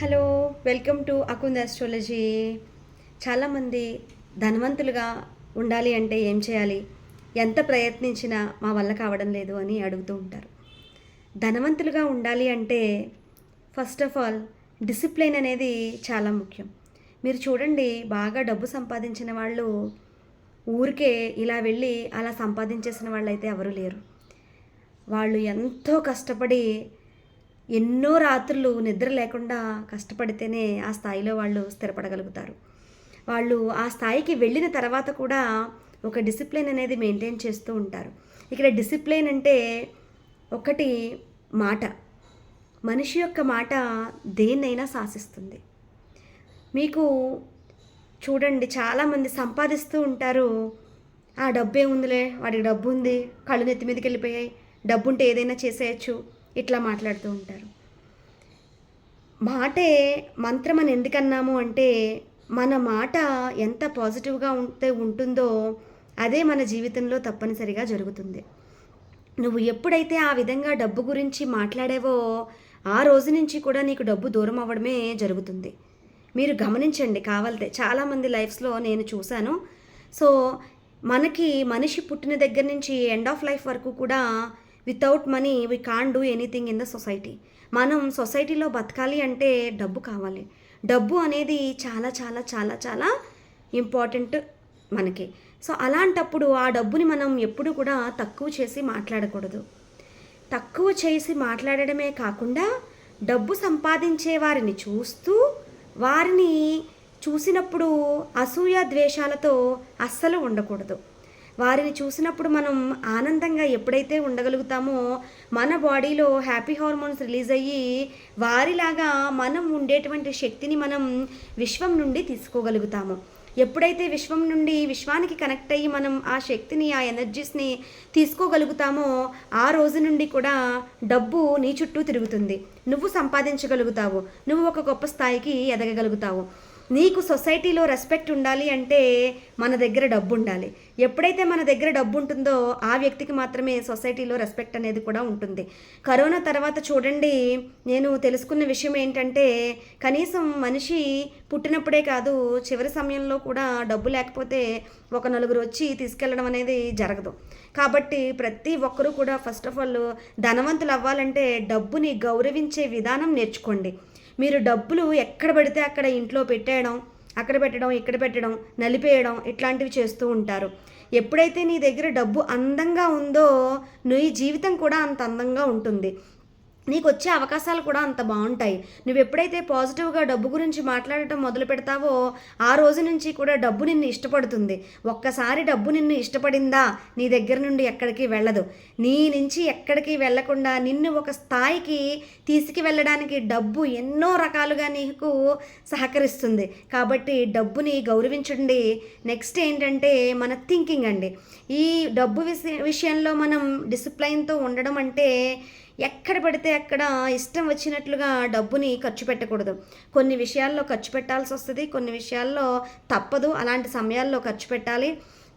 Hello welcome to Akund astrology చాలామంది ధనవంతులుగా ఉండాలి అంటే ఏం చేయాలి? ఎంత ప్రయత్నించినా మా వల్ల కావడం లేదు అని అడుగుతూ ఉంటారు. ధనవంతులుగా ఉండాలి అంటే ఫస్ట్ ఆఫ్ ఆల్ డిసిప్లిన్ అనేది చాలా ముఖ్యం. మీరు చూడండి బాగా డబ్బు సంపాదించిన వాళ్ళు ఊరికే ఇలా వెళ్ళి అలా సంపాదించేసిన వాళ్ళు అయితే ఎవరూ లేరు. వాళ్ళు ఎంతో కష్టపడి ఎన్నో రాత్రులు నిద్ర లేకుండా కష్టపడితేనే ఆ స్థాయిలో వాళ్ళు స్థిరపడగలుగుతారు. వాళ్ళు ఆ స్థాయికి వెళ్ళిన తర్వాత కూడా ఒక డిసిప్లిన్ అనేది మెయింటైన్ చేస్తూ ఉంటారు. ఇక్కడ డిసిప్లిన్ అంటే ఒకటి మాట. మనిషి యొక్క మాట దేన్నైనా శాసిస్తుంది. మీకు చూడండి చాలామంది సంపాదిస్తూ ఉంటారు. ఆ డబ్బే ఉందిలే వాడికి డబ్బు ఉంది కళ్ళు నెత్తి మీదకి వెళ్ళిపోయాయి డబ్బు ఉంటే ఏదైనా చేసేయచ్చు. ఇట్లా మాట్లాడుతూ ఉంటారు. మాటే మంత్రం అని ఎందుకన్నాము అంటే మన మాట ఎంత పాజిటివ్గా ఉంటే ఉంటుందో అదే మన జీవితంలో తప్పనిసరిగా జరుగుతుంది. నువ్వు ఎప్పుడైతే ఆ విధంగా డబ్బు గురించి మాట్లాడావో ఆ రోజు నుంచి కూడా నీకు డబ్బు దూరం అవ్వడమే జరుగుతుంది. మీరు గమనించండి కావాలితే చాలామంది లైఫ్స్లో నేను చూశాను. సో మనకి మనిషి పుట్టిన దగ్గర నుంచి ఎండ్ ఆఫ్ లైఫ్ వరకు కూడా without money we can do anything in the society మనం సొసైటీలో బతకాలి అంటే డబ్బు కావాలి. డబ్బు అనేది చాలా చాలా చాలా చాలా ఇంపార్టెంట్ మనకి. సో అలాంటప్పుడు ఆ డబ్బుని మనం ఎప్పుడు కూడా తక్కువ చేసి మాట్లాడకూడదు. తక్కువ చేసి మాట్లాడడమే కాకుండా డబ్బు సంపాదించే వారిని చూస్తూ వారిని చూసినప్పుడు అసూయ ద్వేషాలతో అస్సలు ఉండకూడదు. వారిని చూసినప్పుడు మనం ఆనందంగా ఎప్పుడైతే ఉండగలుగుతామో మన బాడీలో హ్యాపీ హార్మోన్స్ రిలీజ్ అయ్యి వారిలాగా మనం ఉండేటువంటి శక్తిని మనం విశ్వం నుండి తీసుకోగలుగుతాము. ఎప్పుడైతే విశ్వం నుండి విశ్వానికి కనెక్ట్ అయ్యి మనం ఆ శక్తిని ఆ ఎనర్జీస్ని తీసుకోగలుగుతామో ఆ రోజు నుండి కూడా డబ్బు నీ చుట్టూ తిరుగుతుంది. నువ్వు సంపాదించగలుగుతావు. నువ్వు ఒక గొప్ప స్థాయికి ఎదగగలుగుతావు. నీకు సొసైటీలో రెస్పెక్ట్ ఉండాలి అంటే మన దగ్గర డబ్బు ఉండాలి. ఎప్పుడైతే మన దగ్గర డబ్బు ఉంటుందో ఆ వ్యక్తికి మాత్రమే సొసైటీలో రెస్పెక్ట్ అనేది కూడా ఉంటుంది. కరోనా తర్వాత చూడండి నేను తెలుసుకున్న విషయం ఏంటంటే కనీసం మనిషి పుట్టినప్పుడే కాదు చివరి సమయంలో కూడా డబ్బు లేకపోతే ఒక నలుగురు వచ్చి తీసుకెళ్ళడం అనేది జరగదు. కాబట్టి ప్రతి ఒక్కరూ కూడా ఫస్ట్ ఆఫ్ ఆల్ ధనవంతులు అవ్వాలంటే డబ్బుని గౌరవించే విధానం నేర్చుకోండి. మీరు డబ్బులు ఎక్కడ పడితే అక్కడ ఇంట్లో పెట్టేయడం అక్కడ పెట్టడం ఇక్కడ పెట్టడం నలిపేయడం ఇట్లాంటివి చేస్తూ ఉంటారు. ఎప్పుడైతే నీ దగ్గర డబ్బు అందంగా ఉందో నీ జీవితం కూడా అంత అందంగా ఉంటుంది. నీకు వచ్చే అవకాశాలు కూడా అంత బాగుంటాయి. నువ్వు ఎప్పుడైతే పాజిటివ్గా డబ్బు గురించి మాట్లాడటం మొదలు పెడతావో ఆ రోజు నుంచి కూడా డబ్బు నిన్ను ఇష్టపడుతుంది. ఒక్కసారి డబ్బు నిన్ను ఇష్టపడిందా నీ దగ్గర నుండి ఎక్కడికి వెళ్ళదు. నీ నుంచి ఎక్కడికి వెళ్ళకుండా నిన్ను ఒక స్థాయికి తీసుకువెళ్ళడానికి డబ్బు ఎన్నో రకాలుగా నీకు సహకరిస్తుంది. కాబట్టి డబ్బుని గౌరవించండి. నెక్స్ట్ ఏంటంటే మన థింకింగ్ అండి. ఈ డబ్బు విషయంలో మనం డిసిప్లైన్తో ఉండడం అంటే ఎక్కడ పడితే అక్కడ ఇష్టం వచ్చినట్లుగా డబ్బుని ఖర్చు పెట్టకూడదు. కొన్ని విషయాల్లో ఖర్చు పెట్టాల్సి వస్తుంది కొన్ని విషయాల్లో తప్పదు. అలాంటి సమయాల్లో ఖర్చు పెట్టాలి.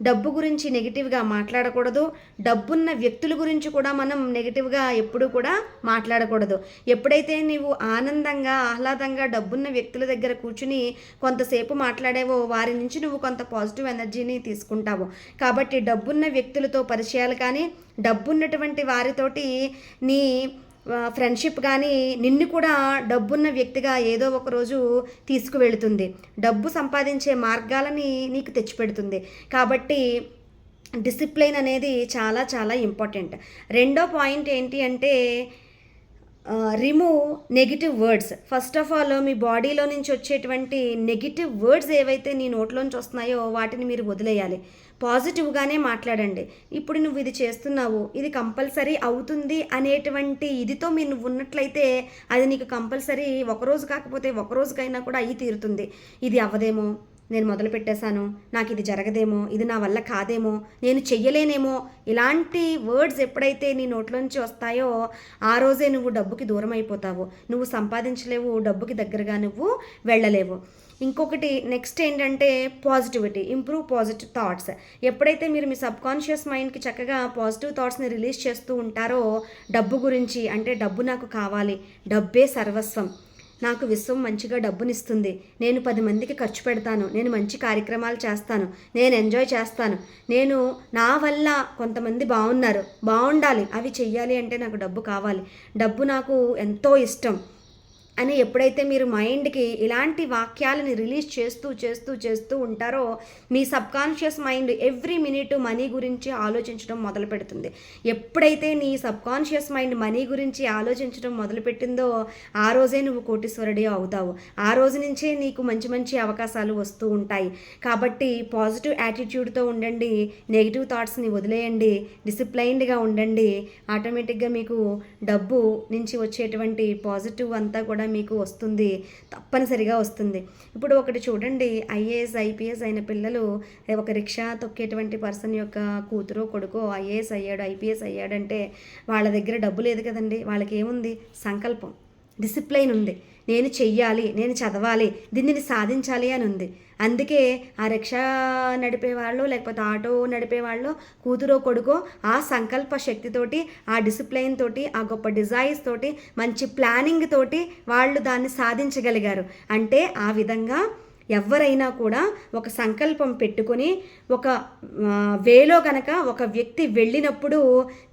డబ్బు గురించి నెగిటివ్గా మాట్లాడకూడదు. డబ్బున్న వ్యక్తుల గురించి కూడా మనం నెగిటివ్గా ఎప్పుడూ కూడా మాట్లాడకూడదు. ఎప్పుడైతే నీవు ఆనందంగా ఆహ్లాదంగా డబ్బున్న వ్యక్తుల దగ్గర కూర్చుని కొంతసేపు మాట్లాడేవో వారి నుంచి నువ్వు కొంత పాజిటివ్ ఎనర్జీని తీసుకుంటావు. కాబట్టి డబ్బున్న వ్యక్తులతో పరిచయాలు కానీ డబ్బున్నటువంటి వారితోటి నీ ఫ్రెండ్షిప్ కానీ నిన్ను కూడా డబ్బున్న వ్యక్తిగా ఏదో ఒక రోజు తీసుకువెళుతుంది. డబ్బు సంపాదించే మార్గాలని నీకు తెచ్చిపెడుతుంది. కాబట్టి డిసిప్లైన్ అనేది చాలా చాలా ఇంపార్టెంట్. రెండో పాయింట్ ఏంటి అంటే remove negative words first of all మీ బాడీలో నుంచి వచ్చేటువంటి నెగిటివ్ వర్డ్స్ ఏవైతే నీ నోట్లోంచి వస్తున్నాయో వాటిని మీరు వదిలేయాలి. పాజిటివ్గానే మాట్లాడండి. ఇప్పుడు నువ్వు ఇది చేస్తున్నావు ఇది కంపల్సరీ అవుతుంది అనేటువంటి ఇదితో మీరు నువ్వు ఉన్నట్లయితే అది నీకు కంపల్సరీ ఒకరోజు కాకపోతే ఒకరోజుకైనా కూడా అయి తీరుతుంది. ఇది అవ్వదేమో. నేను మొదలు పెట్టేశాను. నాకు ఇది జరగదేమో ఇది నా వల్ల కాదేమో నేను చెయ్యలేనేమో. ఇలాంటి వర్డ్స్ ఎప్పుడైతే నీ నోట్లోంచి వస్తాయో ఆ రోజే నువ్వు డబ్బుకి దూరం అయిపోతావు. నువ్వు సంపాదించలేవు డబ్బుకి దగ్గరగా నువ్వు వెళ్ళలేవు. ఇంకొకటి నెక్స్ట్ ఏంటంటే పాజిటివిటీ ఇంప్రూవ్ పాజిటివ్ థాట్స్ ఎప్పుడైతే మీరు మీ సబ్ కాన్షియస్ మైండ్కి చక్కగా పాజిటివ్ థాట్స్ని రిలీజ్ చేస్తూ ఉంటారో డబ్బు గురించి అంటే డబ్బు నాకు కావాలి డబ్బే సర్వస్వం. నాకు విశ్వం మంచిగా డబ్బునిస్తుంది. నేను పది మందికి ఖర్చు పెడతాను. నేను మంచి కార్యక్రమాలు చేస్తాను. నేను ఎంజాయ్ చేస్తాను. నేను నా వల్ల కొంతమంది బాగున్నారు బాగుండాలి అవి చెయ్యాలి అంటే నాకు డబ్బు కావాలి. డబ్బు నాకు ఎంతో ఇష్టం. అని ఎప్పుడైతే మీరు మైండ్కి ఇలాంటి వాక్యాలని రిలీజ్ చేస్తూ చేస్తూ చేస్తూ ఉంటారో మీ subconscious mind every minute money గురించి ఆలోచించడం మొదలు పెడుతుంది. ఎప్పుడైతే నీ సబ్కాన్షియస్ మైండ్ మనీ గురించి ఆలోచించడం మొదలుపెట్టిందో ఆ రోజే నువ్వు కోటీశ్వరుడే అవుతావు. ఆ రోజు నుంచే నీకు మంచి మంచి అవకాశాలు వస్తూ ఉంటాయి. కాబట్టి పాజిటివ్ యాటిట్యూడ్తో ఉండండి నెగిటివ్ థాట్స్ని వదిలేయండి డిసిప్లైన్డ్గా ఉండండి. ఆటోమేటిక్గా మీకు డబ్బు నుంచి వచ్చేటువంటి పాజిటివ్ అంతా కూడా మీకు వస్తుంది. తప్పనిసరిగా వస్తుంది. ఇప్పుడు ఒకటి చూడండి. ఐఏఎస్ ఐపీఎస్ అయిన పిల్లలు ఒక రిక్షా తొక్కేటువంటి పర్సన్ యొక్క కూతురు కొడుకో ఐఏఎస్ అయ్యాడు ఐపీఎస్ అయ్యాడంటే వాళ్ళ దగ్గర డబ్బు లేదు కదండి. వాళ్ళకి ఏముంది సంకల్పం డిసిప్లైన్ ఉంది. నేను చెయ్యాలి నేను చదవాలి దీనిని సాధించాలి అని ఉంది. అందుకే ఆ రిక్షా నడిపే వాళ్ళు లేకపోతే ఆటో నడిపే వాళ్ళు కూతురో కొడుకో ఆ సంకల్ప శక్తితోటి ఆ డిసిప్లైన్ తోటి ఆ గొప్ప డిజైన్స్ తోటి మంచి ప్లానింగ్ తోటి వాళ్ళు దాన్ని సాధించగలిగారు. అంటే ఆ విధంగా ఎవరైనా కూడా ఒక సంకల్పం పెట్టుకొని ఒక వేలో కనుక ఒక వ్యక్తి వెళ్ళినప్పుడు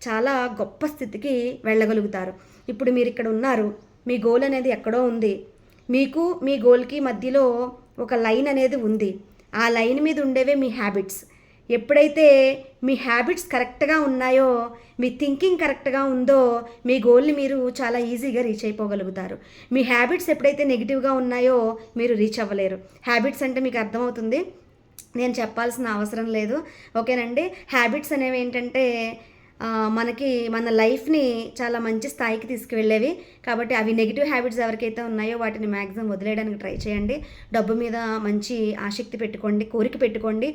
చాలా గొప్ప స్థితికి వెళ్ళగలుగుతారు. ఇప్పుడు మీరు ఇక్కడ ఉన్నారు. మీ గోల్ అనేది ఎక్కడో ఉంది. మీకు మీ గోల్కి మధ్యలో ఒక లైన్ అనేది ఉంది. ఆ లైన్ మీద ఉండేవే మీ హ్యాబిట్స్ ఎప్పుడైతే మీ హ్యాబిట్స్ కరెక్ట్గా ఉన్నాయో మీ థింకింగ్ కరెక్ట్గా ఉందో మీ గోల్ని మీరు చాలా ఈజీగా రీచ్ అయిపోగలుగుతారు. మీ హ్యాబిట్స్ ఎప్పుడైతే నెగిటివ్గా ఉన్నాయో మీరు రీచ్ అవ్వలేరు. హ్యాబిట్స్ అంటే మీకు అర్థమవుతుంది. నేను చెప్పాల్సిన అవసరం లేదు. ఓకేనండి? హ్యాబిట్స్ అనేవి ఏంటంటే మనకి మన లైఫ్ని చాలా మంచి స్థాయికి తీసుకువెళ్ళేవి. కాబట్టి అవి నెగిటివ్ హ్యాబిట్స్ ఎవరికైతే ఉన్నాయో వాటిని మ్యాక్సిమం వదిలేయడానికి ట్రై చేయండి. డబ్బు మీద మంచి ఆసక్తి పెట్టుకోండి కోరిక పెట్టుకోండి.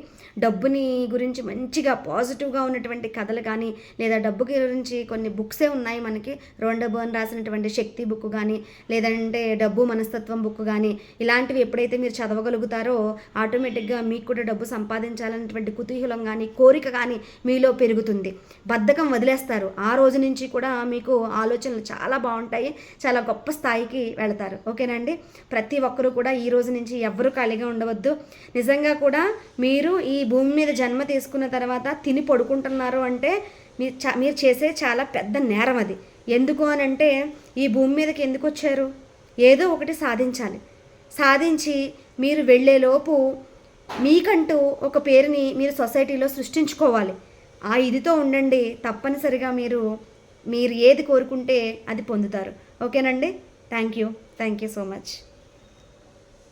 డబ్బుని గురించి మంచిగా పాజిటివ్గా ఉన్నటువంటి కథలు కానీ లేదా డబ్బు గురించి కొన్ని బుక్సే ఉన్నాయి మనకి. రోండో బర్న్ రాసినటువంటి శక్తి బుక్ కానీ లేదంటే డబ్బు మనస్తత్వం బుక్ కానీ ఇలాంటివి ఎప్పుడైతే మీరు చదవగలుగుతారో ఆటోమేటిక్గా మీకు కూడా డబ్బు సంపాదించాలన్నటువంటి కుతూహలం కానీ కోరిక కానీ మీలో పెరుగుతుంది. బద్ద బద్ధకం వదిలేస్తారు. ఆ రోజు నుంచి కూడా మీకు ఆలోచనలు చాలా బాగుంటాయి. చాలా గొప్ప స్థాయికి వెళతారు. ఓకేనండి ప్రతి ఒక్కరూ కూడా ఈ రోజు నుంచి ఎవ్వరూ ఖాళీగా ఉండవద్దు. నిజంగా కూడా మీరు ఈ భూమి మీద జన్మ తీసుకున్న తర్వాత తిని పడుకుంటున్నారు అంటే మీరు చా మీరు చేసే చాలా పెద్ద నేరం అది. ఎందుకు అని అంటే ఈ భూమి మీదకి ఎందుకు వచ్చారు? ఏదో ఒకటి సాధించాలి. సాధించి మీరు వెళ్ళేలోపు మీకంటూ ఒక పేరుని మీరు సొసైటీలో సృష్టించుకోవాలి. ఆ ఇదితో ఉండండి తప్పనిసరిగా మీరు మీరు ఏది కోరుకుంటే అది పొందుతారు. ఓకేనండి? Thank you thank you so much